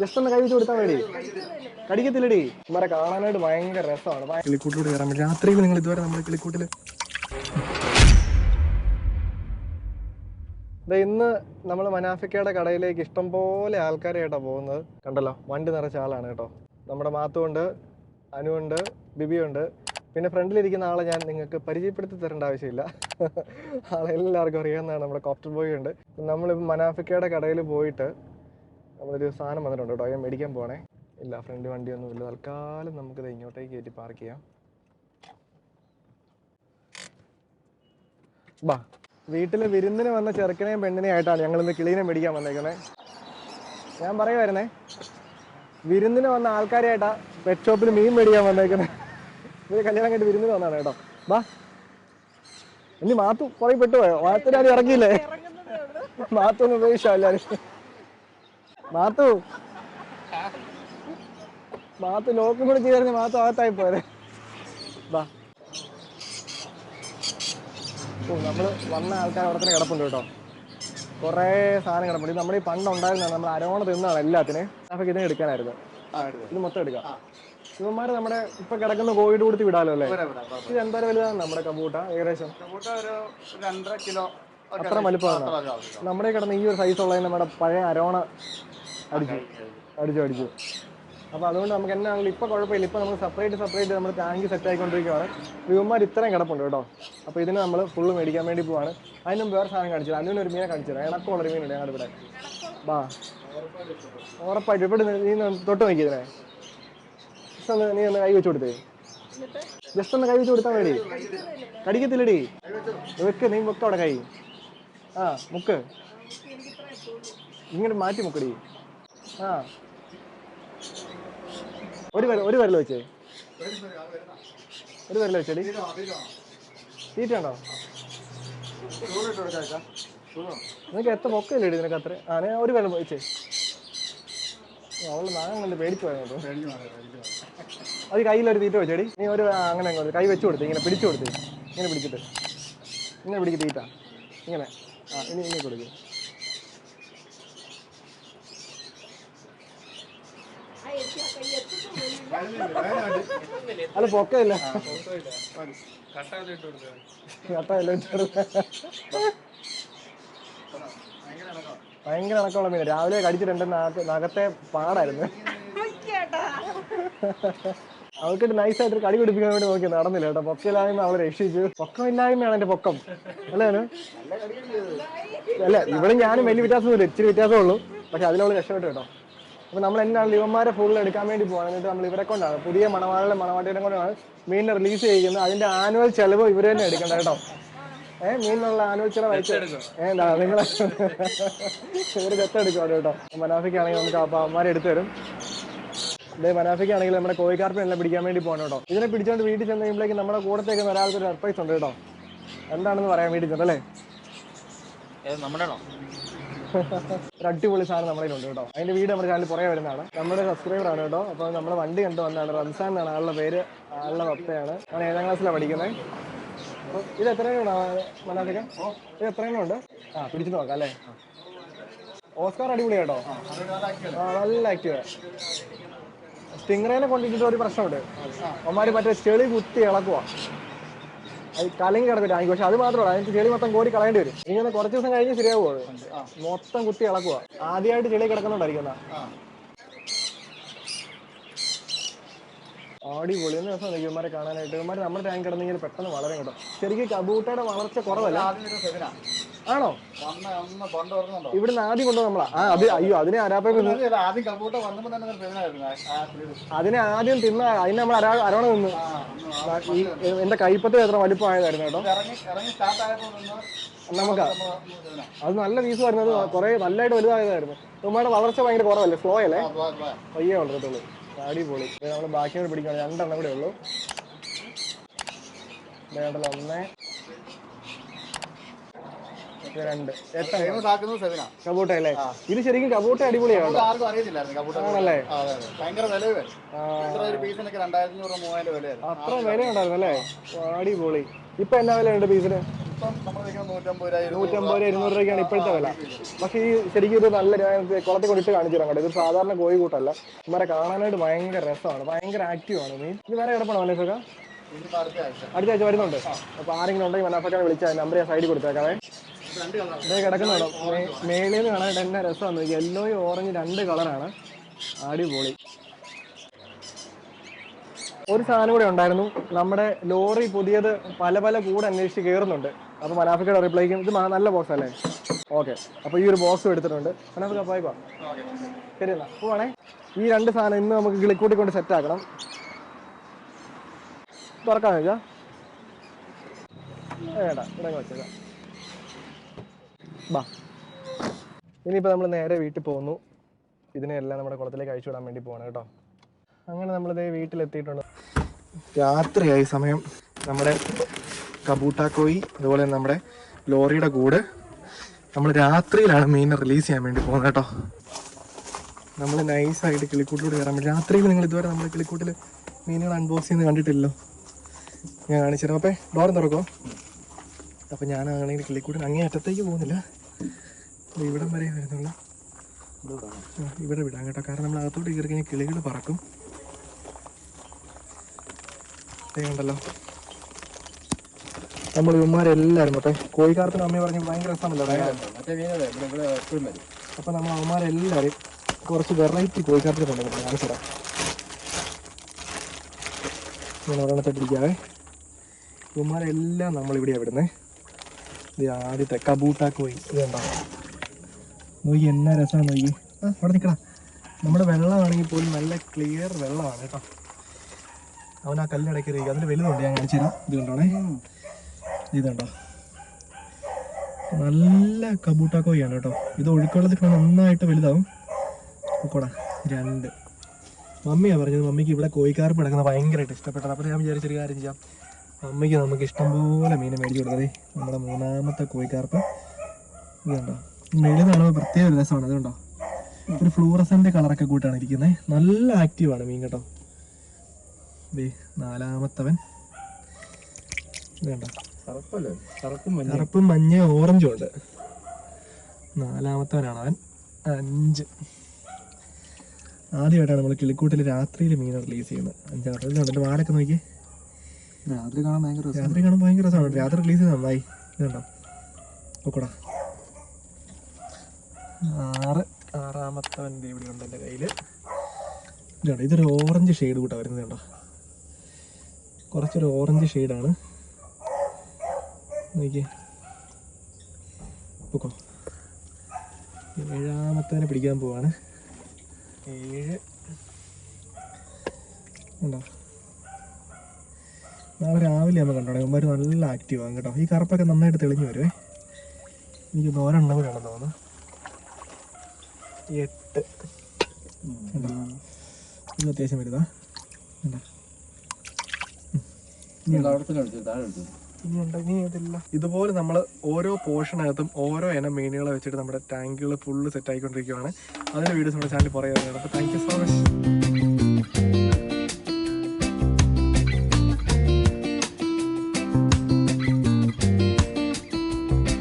Just ഒന്ന് കൈ വെച്ച് കൊടുത്താൽ മതി. കടിക്കത്തില്ലടി. ഇവരെ കാണാനായിട്ട് ഭയങ്കര രസമാണ്. കിളിക്കൂട്ടിലൂടെ കയറാൻ പറ്റും. രാത്രിയിൽ നിങ്ങൾ ഇതുവരെ നമ്മുടെ കിളിക്കൂട്ടിൽ ദേ ഇന്ന് നമ്മൾ മനാഫിക്കയുടെ കടയിലേക്ക് ഇഷ്ടം പോലെ ആൾക്കാരായിട്ടാണ് പോകുന്നത്. കണ്ടല്ലോ വണ്ടി നിറച്ച ആളാണ് കേട്ടോ. നമ്മുടെ മാത്തുണ്ട് അനുണ്ട് ബിബിയുണ്ട് പിന്നെ ഫ്രണ്ടിലിരിക്കുന്ന ആളെ ഞാൻ നിങ്ങൾക്ക് പരിചയപ്പെടുത്തി തരേണ്ട ആവശ്യമില്ല. ആളെ എല്ലാവർക്കും അറിയാവുന്നതാണ് നമ്മുടെ കോപ്റ്റർ ബോയ് ഉണ്ട്. നമ്മളിപ്പോൾ മനാഫിക്കയുടെ കടയിൽ പോയിട്ട് നമ്മളൊരു സാധനം വന്നിട്ടുണ്ട് കേട്ടോ. ഞാൻ മേടിക്കാൻ പോണേ ഇല്ല ഫ്രണ്ട് വണ്ടിയൊന്നും ഇല്ല. തൽക്കാലം നമുക്കിത് ഇങ്ങോട്ടേക്ക് കയറ്റി പാർക്ക് ചെയ്യാം. ബാ വീട്ടിൽ വിരുന്നിന് വന്ന ചെറുക്കനെയും പെണ്ണിനെയും ആയിട്ടാണ് ഞങ്ങൾ ഇന്ന് കിളീനെ മേടിക്കാൻ വന്നേക്കണേ. ഞാൻ പറയുമായിരുന്നേ വിരുന്നിന് വന്ന ആൾക്കാരെയായിട്ടാ പെറ്റ് ഷോപ്പിൽ മീൻ മേടിക്കാൻ വന്നേക്കണേ. ഇവർ കല്യാണം കഴിഞ്ഞ് വിരുന്നിന് വന്നാണ് കേട്ടോ. ബാ ഇനി മാത്തു കുറേ പെട്ടുപോയോ? മാത്തിനാരും ഇറങ്ങിയില്ലേ? മാത്തൊന്നും എല്ലാരും. മാത്തു. മാത്തു ലോക്കും കൂടെ ചെയ്തിരുന്ന മാത്തു അകത്തായി പോരെ ബാ. ഓ നമ്മൾ വന്ന ആൾക്കാർ അവിടെ തന്നെ കിടപ്പുണ്ട് കേട്ടോ. കുറേ സാധനം കിടപ്പുണ്ട്. ഇത് നമ്മുടെ ഈ പണ്ട് ഉണ്ടായിരുന്നതാണ് നമ്മൾ അരോണ തിന്നതാണ് എല്ലാത്തിനും. അപ്പൊ ഇതിനെ എടുക്കാനായിരുന്നു. ഇത് മൊത്തം എടുക്കാം. ഇവന്മാര് നമ്മുടെ ഇപ്പൊ കിടക്കുന്ന കോവിഡ് കൊടുത്ത് വിടാലോ അല്ലേ? ഇത് എന്തായാലും വലുതാണ് നമ്മുടെ കബൂട്ട ഏകദേശം. രണ്ടര കിലോ അത്ര വലുപ്പമാണ്. നമ്മുടെ കിടന്ന ഈ ഒരു സൈസ് ഉള്ളത് നമ്മുടെ പഴയ അരോണ അടിച്ചു. അടിച്ചു അടിച്ചു. അപ്പൊ അതുകൊണ്ട് നമുക്ക് എന്നാണെങ്കിലും ഇപ്പൊ കുഴപ്പമില്ല. ഇപ്പൊ നമുക്ക് സെപ്പറേറ്റ് സെപ്പറേറ്റ് നമ്മൾ ടാങ്ക് സെറ്റ് ആയിക്കൊണ്ടിരിക്കുകയാണ് വ്യൂമാർ ഇത്രയും കിടപ്പുണ്ട് കേട്ടോ. അപ്പൊ ഇതിന് നമ്മൾ ഫുള്ള് മേടിക്കാൻ വേണ്ടി പോവാണ്. അതിനും വേറെ സാധനം കാണിച്ചത് അതിനും ഒരു മീനെ കാണിച്ചത് ഇണക്കമുള്ള ഒരു മീനുണ്ട് ഞങ്ങളുടെ ഇവിടെ. ബാ. ഉറപ്പായിട്ട്. ഇവിടെ നീ തൊട്ട് നോക്കിയതിനെ ജസ്റ്റ് ഒന്ന് നീ ഒന്ന് കൈ വെച്ച് കൊടുത്തേ. ജസ്റ്റ് ഒന്ന് കൈ വെച്ച് കൊടുത്താൽ മതി. കടിക്കത്തില്ലടി. വെക്ക് നീ വെക്ക് അവിടെ കൈ. ആ മുക്ക്. ഇങ്ങനെ മാറ്റി മുക്കടി ആ. ഒരു ഒരു വരൽ വെച്ചേ. ഒരു വരൽ വെച്ചടി. തീറ്റ ഉണ്ടോ ചൂടിട്ട് കൊടുക്കാം നിനക്ക് എത്ര പൊക്കല്ലേ ഇടി നിനക്ക് അത്ര? ആ ഞാൻ ഒരു വരൽ വെച്ചേ. അവൾ നാളെ കണ്ട് പേടിച്ചു പോയത്. അത് കയ്യിലൊരു തീറ്റ വെച്ചടി. നീ ഒരു അങ്ങനെ അങ്ങോട്ട് കൈ വെച്ചു കൊടുത്തേ ഇങ്ങനെ പിടിച്ചു കൊടുത്തേ. ഇങ്ങനെ പിടിച്ചിട്ട്. ഇങ്ങനെ പിടിക്ക് തീറ്റ. ഇങ്ങനെ. ആ ഇനി ഇനി കൊടുക്ക് കഴിഞ്ഞില്ല, കഴിഞ്ഞു. അല്ല പൊക്കയില്ല. ഭയങ്കര ഇണക്കമുള്ള മീൻ രാവിലെ കടിച്ചിട്ടുണ്ട് നഖത്തെ പാടായിരുന്നു. അവൾക്കിട്ട് നൈസായിട്ട് കടി പിടിപ്പിക്കാൻ വേണ്ടി നോക്കി നടന്നില്ല കേട്ടോ. പൊക്കമില്ലായ്മ അവളെ രക്ഷിച്ചു. പൊക്കമില്ലായ്മയാണ് എന്റെ പൊക്കം. അല്ലേ അല്ല ഇവിടെ ഞാനും വലിയ വ്യത്യാസമൊന്നുമില്ല. ഇച്ചിരി വ്യത്യാസമേ ഉള്ളൂ. പക്ഷെ അതിലവൾ രക്ഷപ്പെട്ടു കേട്ടോ. അപ്പൊ നമ്മൾ എന്നാണ് ഇവന്മാരെ ഫുൾ എടുക്കാൻ വേണ്ടി പോകാൻ എന്നിട്ട് നമ്മൾ ഇവരെ കൊണ്ടാണ്. പുതിയ മണവാളിലെ മണവാട്ടിയെ കൊണ്ടാണ് മീൻ റിലീസ് ചെയ്യുന്നത്. അതിന്റെ ആനുവൽ ചെലവ് ഇവർ തന്നെ എടുക്കണ്ട കേട്ടോ. ഏഹ് മീനിനുള്ള ആനുവൽ ചെലവ് അയച്ചു ഏതാ നിങ്ങൾ ഇവർ ദത്തെടുക്കും കേട്ടോ മനാഫിക്കാണെങ്കിൽ നമുക്ക് അപ്പൊ അമ്മമാരെ എടുത്തു തരും. ഇതേ മനാഫിക്കാണെങ്കിൽ നമ്മുടെ കോഴിക്കാർപ്പിനെല്ലാം പിടിക്കാൻ വേണ്ടി പോകണം കേട്ടോ. ഇതിനെ പിടിച്ചോണ്ട് വീട്ടിൽ ചെന്ന് കഴിയുമ്പോഴേക്കും നമ്മുടെ കൂടത്തേക്ക് ഒരാൾക്ക് ഒരു സർപ്രൈസ് ഉണ്ട് കേട്ടോ. എന്താണെന്ന് പറയാൻ വേണ്ടി ചെന്നല്ലേ ഒരു അടിപൊളി സാധനം നമ്മുടെ കയ്യിലുണ്ട് കേട്ടോ. അതിന്റെ വീട് നമ്മുടെ ചാനലിൽ പുറകെ വരുന്നതാണ്. നമ്മുടെ സബ്സ്ക്രൈബർ ആണ് കേട്ടോ. അപ്പോൾ നമ്മുടെ വണ്ടി കണ്ടു വന്നാണ് റംസാൻ എന്നാണ് ആളുടെ പേര്. ആളുടെ പപ്പയാണ്. ഞാൻ ഏഴാം ക്ലാസ്സിലാണ് പഠിക്കുന്നത് ഇത് എത്ര മനാഫിക്ക ഇത് എത്ര ഉണ്ട്? ആ പിടിച്ചു നോക്കാം അല്ലേ? ഓസ്കാർ അടിപൊളി കേട്ടോ. നല്ല ആക്റ്റീവ് സ്റ്റിംഗറേനെ കൊണ്ടിട്ടിട്ട് ഒരു പ്രശ്നമുണ്ട്. അവന്മാര് മറ്റേ ചെളി കുത്തി ഇളക്കുവാ. കലങ്ങി കിടക്കും ടാങ്ക് പക്ഷെ അത് മാത്രമല്ല അതിന് ചെളി മൊത്തം കോരി കളയേണ്ടി വരും. ഇങ്ങനെ കുറച്ച് ദിവസം കഴിഞ്ഞ് ശരിയാവുമോ മൊത്തം കുത്തി ഇളക്കുക ആദ്യമായിട്ട് ചെളി കിടക്കുന്നുണ്ടായിരിക്കുന്ന. അടിപൊളി. എന്ന് ദിവസം ഇവന്മാരെ കാണാനായിട്ട്. ഇവന്മാര് നമ്മുടെ ടാങ്ക് കിടന്നെങ്കിൽ പെട്ടെന്ന് വളരും കേട്ടോ. ശരിക്കും കബൂട്ടയുടെ വളർച്ച കുറവല്ല? ആണോ? ഇവിടുന്ന് ആദ്യം കൊണ്ടു നമ്മളാ. ആ അത് അയ്യോ അതിനെ അരാപ്പ ആദ്യം കമ്പൂട്ടർ വന്നപ്പോ തന്നെ ഒരു ആ, ആ, അതിനെ ആദ്യം തിന്ന അതിന് നമ്മൾ അരാ അരോണ നിന്നു ആ ഈ എന്റെ കൈപ്പത്തിൽ എത്ര വലിപ്പമായതായിരുന്നു കേട്ടോ. നമുക്ക് അത് നല്ല പീസ് വരുന്നത് കുറെ നല്ലതായിട്ട് വലുതായതായിരുന്നു. ഉമ്മയുടെ വളർച്ച ഭയങ്കര കുറവല്ലേ? സ്ലോ അല്ലേ? പയ്യേ വളർത്തുള്ളൂ അടിപൊളി. നമ്മൾ ബാക്കിയോട് പിടിക്കണം രണ്ടെണ്ണം കൂടെ ഉള്ളൂ. വേണ്ടല്ലോ ഒന്ന്. രണ്ട്. കബൂട്ട അല്ലേ? ഇത് ശരിക്കും കബൂട്ട അടിപൊളിയാണ് ആർക്കും അറിയത്തില്ലായിരുന്നു. കമ്പൂട്ടർ ആണല്ലേ. ഭയങ്കര വിലയായിരുന്നു. അത്ര വില ഉണ്ടായിരുന്നു അല്ലേ? അടിപൊളി. ഇപ്പൊ എന്നാ വില ഉണ്ട് പീസിന് നൂറ്റമ്പത് രൂപ ഇരുന്നൂറ് രൂപയ്ക്കാണ് ഇപ്പോഴത്തെ വില. പക്ഷെ ഈ ശരിക്കും ഇത് നല്ല ഞാൻ കുളത്തിൽ കൊണ്ടിട്ട് കാണിച്ചു തരാം ഇത് സാധാരണ കോഴി കൂട്ടല്ല. ഇവരെ കാണാനായിട്ട് ഭയങ്കര രസമാണ്. ഭയങ്കര ആക്റ്റീവ് ആണ്. മീൻ ഇത് വേറെ കിടപ്പണോ മനസ്സൊക്കെ അടുത്ത ആഴ്ച. വരുന്നുണ്ട്. അപ്പൊ ആരെങ്കിലും ഉണ്ടെങ്കിൽ മനാഫക്കാനെ വിളിച്ചാൽ നമ്പർ ഞാൻ സൈഡിൽ കൊടുത്തേക്കാവേ ഇതേ കിടക്കുന്നുണ്ടോ? മേളിൽ നിന്ന് കാണാനായിട്ട് എന്നെ രസമാണ്? യെല്ലോയും ഓറഞ്ച് രണ്ട് കളറാണ്. അടിപൊളി. ഒരു സാധനം കൂടെ ഉണ്ടായിരുന്നു. നമ്മുടെ ലോറി പുതിയത് പല പല കൂടെ അന്വേഷിച്ച് കയറുന്നുണ്ട് അപ്പോൾ മനാഫിക്കയുടെ റിപ്ലൈക്കും ഇത് നല്ല ബോക്സ് അല്ലേ? ഓക്കെ അപ്പോൾ ഈ ഒരു ബോക്സ് എടുത്തിട്ടുണ്ട്. മനാഫിക്ക പോയിക്കോ ഓക്കെ ശരി എന്നാ. പോവാണേ. ഈ രണ്ട് സാധനം ഇന്ന് നമുക്ക് കിളിക്കൂട്ടി കൊണ്ട് സെറ്റ് ആക്കണം. തുറക്കാന്ന് വെച്ചാ വേണ്ട. ഇവിടെ വെച്ചേക്കാം. ഇനിയിപ്പോൾ നമ്മൾ നേരെ വീട്ടിൽ പോകുന്നു. ഇതിനെല്ലാം നമ്മുടെ കുളത്തിലേക്ക് അഴിച്ചു വിടാൻ വേണ്ടി പോകണം കേട്ടോ. അങ്ങനെ നമ്മളിതേ വീട്ടിലെത്തിയിട്ടുണ്ട്. രാത്രിയായി സമയം നമ്മുടെ കബൂട്ടാക്കോയി അതുപോലെ നമ്മുടെ ലോറിയുടെ കൂട്. നമ്മൾ രാത്രിയിലാണ് മീനിനെ റിലീസ് ചെയ്യാൻ വേണ്ടി പോകുന്നത് കേട്ടോ. നമ്മൾ നൈസായിട്ട് കിളിക്കൂട്ടിലൂടെ കയറാൻ വേണ്ടി രാത്രിയിൽ നിങ്ങൾ ഇതുവരെ നമ്മൾ കിളിക്കൂട്ടിൽ മീനുകൾ അൺബോക്സ് ചെയ്യുന്നത് കണ്ടിട്ടില്ലല്ലോ? ഞാൻ കാണിച്ചു തരാം അപ്പേ ഡോർ തുറക്കോ അപ്പോൾ ഞാൻ ആണെങ്കിൽ അങ്ങേ അറ്റത്തേക്ക് പോകുന്നില്ല ഇവിടം വരെ വരുന്നുള്ള. ഇവിടെ വിടാം കേട്ടോ. കാരണം നമ്മൾ അകത്തോട്ട് കയറി കഴിഞ്ഞാൽ കിളികൾ പറക്കും. ണ്ടല്ലോ നമ്മൾ ഇവന്മാരെല്ലാവരും മറ്റേ കോഴിക്കാർത്തിന് അമ്മ പറഞ്ഞ് ഭയങ്കര രസമല്ലോ അപ്പൊ നമ്മൾ അവന്മാരെല്ലാവരും കുറച്ച് വെറൈറ്റി കോഴിക്കാർത്തിന് കൊണ്ടുവന്നു കാണിച്ചു തരാം. ഞാൻ ഒരെണ്ണത്തെ പിടിക്കാവേ ഇവന്മാരെല്ലാം നമ്മൾ ഇവിടെയാണ് വിടുന്നേ. ഇത് ആദ്യത്തെ കബൂട്ട കോഴി. ഇത് കണ്ടോ നോക്കി എന്നാ രസമാണ് നോക്കി. ആ അവിടെ നിൽക്കടാ. നമ്മുടെ വെള്ളമാണെങ്കിൽ പോലും നല്ല ക്ലിയർ വെള്ളമാണ് കേട്ടോ. അവൻ ആ കല്ലിടയ്ക്ക് ഇരിക്കും അതിൽ വലുതുണ്ട് ഞാൻ കാണിച്ചു തരാം. ഇത് കണ്ടോണേ ഇത് കണ്ടോ നല്ല കബൂട്ട കോഴിയാണ് കേട്ടോ. ഇത് ഒഴുക്കുള്ളത് കിടന്ന് നന്നായിട്ട് വലുതാവും. നോക്കോടാ രണ്ട്. മമ്മിയാണ് പറഞ്ഞത് മമ്മിക്ക് ഇവിടെ കോഴിക്കാർപ്പ് കിടക്കുന്ന ഭയങ്കരമായിട്ട് ഇഷ്ടപ്പെട്ടത് അപ്പോൾ ഞാൻ വിചാരിച്ചൊരു കാര്യം ചെയ്യാം. മമ്മിക്ക് നമുക്ക് ഇഷ്ടംപോലെ മീനെ മേടിച്ചു കൊടുത്തതേ നമ്മുടെ മൂന്നാമത്തെ കോഴിക്കാർക്ക് ഇതുണ്ടോ മേളിൽ കാണുമ്പോൾ പ്രത്യേക ഒരു രസമാണ്. അതുകൊണ്ടോ ഒരു ഫ്ലൂറസന്റെ കളറൊക്കെ കൂട്ടാണ് ഇരിക്കുന്നത്. നല്ല ആക്റ്റീവാണ് മീൻ കേട്ടോ. ദേ നാലാമത്തവൻ. ഇത് കണ്ടോ? കറുപ്പല്ലേ? കറുപ്പും മഞ്ഞ ഓറഞ്ചും ഉണ്ട്. നാലാമത്തവനാണ് അവൻ. അഞ്ച്. ആദ്യമായിട്ടാണ് നമ്മൾ കിളിക്കൂട്ടിൽ രാത്രിയിൽ മീൻ റിലീസ് ചെയ്യുന്നത്. അഞ്ചാമത്തെ ഇതുണ്ട് എന്റെ വാലൊക്കെ നോക്കി രാത്രി കാണാൻ ഭയങ്കര രാത്രി കാണാൻ ഭയങ്കര രസമാണ്. രാത്രി റിലീസ് ചെയ്ത് നന്നായി ഇതുണ്ടോ? നോക്കടാ. ആറ് ആറാമത്തവൻ ഇവിടെ ഉണ്ട് എന്റെ കയ്യിൽ ഇതാണ് ഇതൊരു ഓറഞ്ച് ഷെയ്ഡ് കൂട്ടാ വരുന്നത് കണ്ടോ? കുറച്ചൊരു ഓറഞ്ച് ഷെയ്ഡാണ് നോക്കിയേ. പൊക്കോ. ഏഴാമത്തവനെ പിടിക്കാൻ പോവാണ്. ഏഴ്. ഉണ്ടോ? നാളെ രാവിലെ ആകുമ്പോൾ കണ്ടോടെ. ഇവന്മാർ നല്ല ആക്റ്റീവ് ആകും കേട്ടോ. ഈ കറുപ്പൊക്കെ നന്നായിട്ട് തെളിഞ്ഞു വരുവേ. എനിക്ക് ആണെന്ന് തോന്നുന്നു. എട്ട്. കണ്ടോ? ഇത് അത്യാവശ്യം വരുതാ കണ്ടോ? ഇതുപോലെ നമ്മൾ ഓരോ പോർഷനകത്തും ഓരോ ഇനം മീനുകളെ വെച്ചിട്ട് നമ്മുടെ ടാങ്കുകൾ ഫുള്ള് സെറ്റ് ആയിക്കൊണ്ടിരിക്കുകയാണ് അതിന്റെ വീഡിയോസ് നമ്മുടെ ചാനലിൽ പുറകെ വരുന്നത് അപ്പോൾ താങ്ക് യു സോ മച്ച്